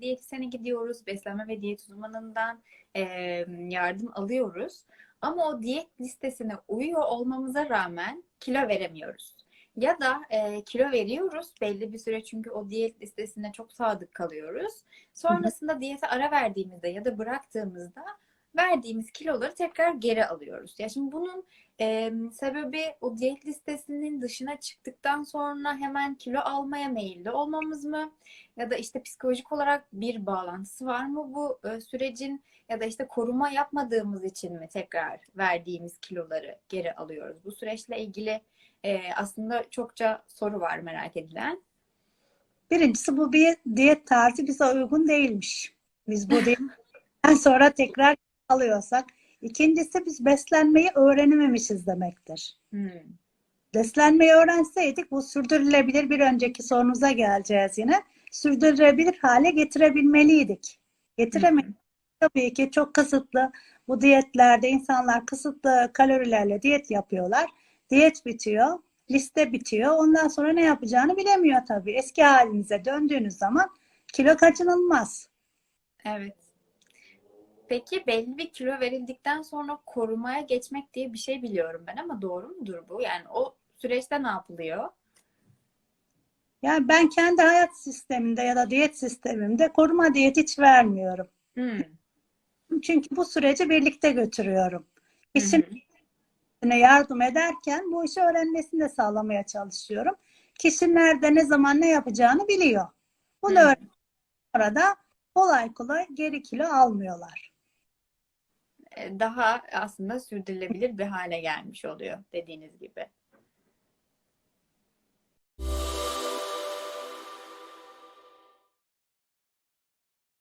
diyetisyene gidiyoruz. Beslenme ve diyet uzmanından e, yardım alıyoruz. Ama o diyet listesine uyuyor olmamıza rağmen kilo veremiyoruz. Ya da e, kilo veriyoruz belli bir süre çünkü o diyet listesine çok sadık kalıyoruz. Sonrasında diyete ara verdiğimizde ya da bıraktığımızda verdiğimiz kiloları tekrar geri alıyoruz. Ya şimdi bunun e, sebebi o diyet listesinin dışına çıktıktan sonra hemen kilo almaya meyilli olmamız mı? Ya da işte psikolojik olarak bir bağlantısı var mı bu e, sürecin? Ya da işte koruma yapmadığımız için mi tekrar verdiğimiz kiloları geri alıyoruz? Bu süreçle ilgili e, aslında çokça soru var merak edilen. Birincisi bu bir diyet tarzı bize uygun değilmiş. Biz bu diyetten sonra tekrar alıyorsak. İkincisi biz beslenmeyi öğrenememişiz demektir. Hmm. Beslenmeyi öğrenseydik bu sürdürülebilir bir önceki sorunuza geleceğiz yine. Sürdürülebilir hale getirebilmeliydik. Getiremedik. Tabii ki çok kısıtlı bu diyetlerde insanlar kısıtlı kalorilerle diyet yapıyorlar. Diyet bitiyor, liste bitiyor. Ondan sonra ne yapacağını bilemiyor tabii. Eski halinize döndüğünüz zaman kilo kaçınılmaz. Evet. Peki belli bir kilo verildikten sonra korumaya geçmek diye bir şey biliyorum ben ama doğru mudur bu? Yani o süreçte ne yapılıyor? Yani ben kendi hayat sistemimde ya da diyet sistemimde koruma diyet hiç vermiyorum. Hmm. Çünkü bu süreci birlikte götürüyorum. Kişinin yardım ederken bu işi öğrenmesini de sağlamaya çalışıyorum. Kişi nerede ne zaman ne yapacağını biliyor. Bunu Hı. öğren da kolay kolay geri kilo almıyorlar. Daha aslında sürdürülebilir bir hale gelmiş oluyor dediğiniz gibi.